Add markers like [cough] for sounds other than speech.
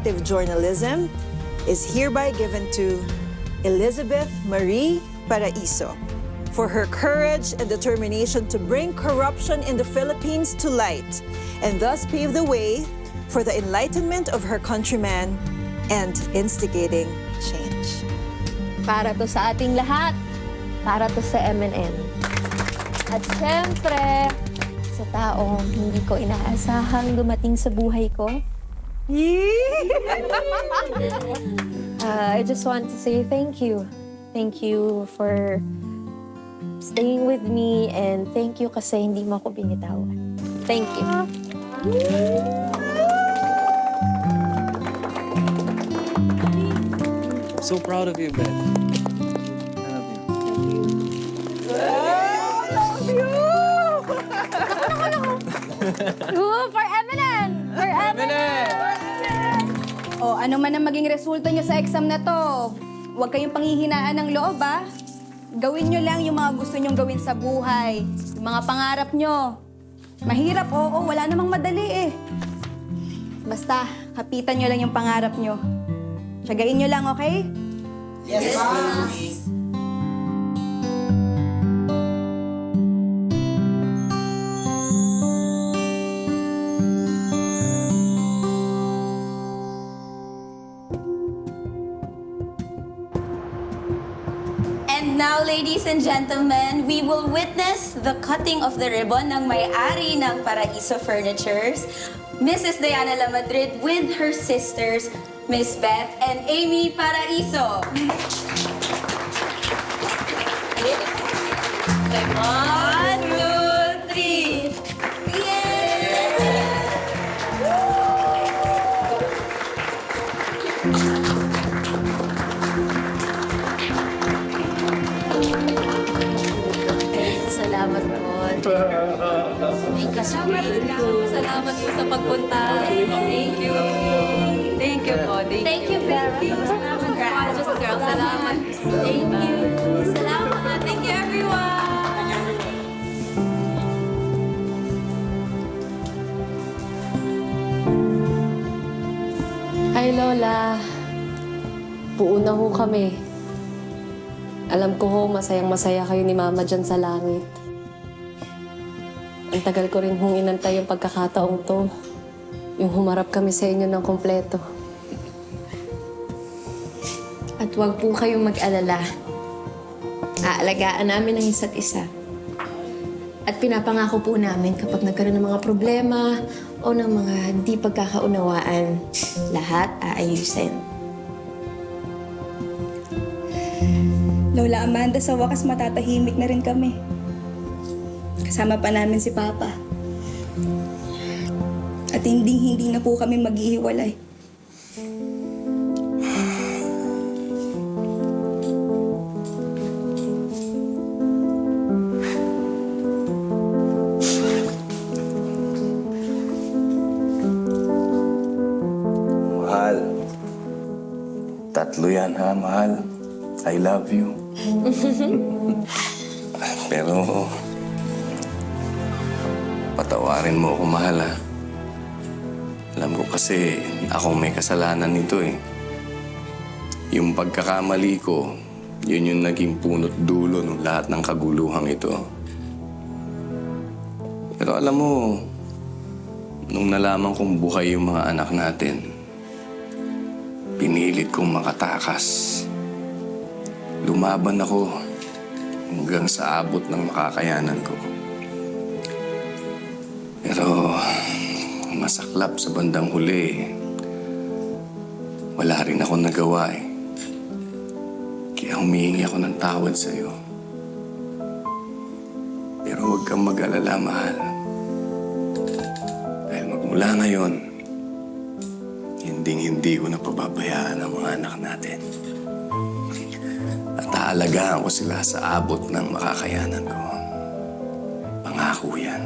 Investigative journalism is hereby given to Elizabeth Marie Paraiso for her courage and determination to bring corruption in the Philippines to light and thus pave the way for the enlightenment of her countrymen and instigating change. Para to sa ating lahat. Para to sa MNN. At syempre, sa taong hindi ko inaasahang dumating sa buhay ko. [laughs] Uh, I just want to say thank you. Thank you for staying with me and thank you kasi hindi mo ako binitawan. Thank you. I'm so proud of you, Beth. I love you. Ooh, [laughs] [laughs] for ano man ang maging resulta nyo sa exam na to, huwag kayong panghihinaan ng loob, ha? Gawin nyo lang yung mga gusto nyong gawin sa buhay. Yung mga pangarap nyo. Mahirap, oo, wala namang madali eh. Basta, kapitan nyo lang yung pangarap nyo. Tsagain nyo lang, okay? And now, ladies and gentlemen, we will witness the cutting of the ribbon ng may-ari ng Paraiso Furnitures, Mrs. Diana La Madrid with her sisters, Miss Beth and Amy Paraiso. One, two, Salamat po. Thank you, sweet. Salamat po sa pagpunta. Thank you. Thank you po. Thank, Thank you, Vera. Salamat, Just girl. Salamat. Thank you. Salamat. Thank you, everyone. Hi, Lola. Buo na ho kami. Alam ko ho, masayang-masaya kayo ni Mama dyan sa langit. Ang tagal ko rin hong inantay yung pagkakataong to. Yung humarap kami sa inyo ng kompleto. At huwag po kayong mag-alala. Aalagaan namin ang isa't isa. At pinapangako po namin kapag nagkaroon ng mga problema o ng mga di pagkakaunawaan, lahat aayusin. Lola Amanda, sa wakas matatahimik na rin kami. Kasama pa namin si Papa. At hindi-hindi na po kami maghihiwalay. Mahal. Tatlo yan ha, mahal. I love you. [laughs] Pero, patawarin mo ako, mahal ha. Alam ko kasi, akong may kasalanan nito eh. Yung pagkakamali ko, yun yung naging punot dulo ng lahat ng kaguluhang ito. Pero alam mo, nung nalaman kong buhay yung mga anak natin, Pinilit kong makatakas. Lumaban ako hanggang sa abot ng makakayanan ko. Pero masaklap sa bandang huli. Wala rin ako nagawa eh. Kaya humihingi ako ng tawad sa iyo. Pero huwag kang mag-alala, mahal. Dahil magmula ngayon, hinding-hindi ko na pababayaan ang mga anak natin. At aalagaan ko sila sa abot ng makakayanan ko. Pangako yan.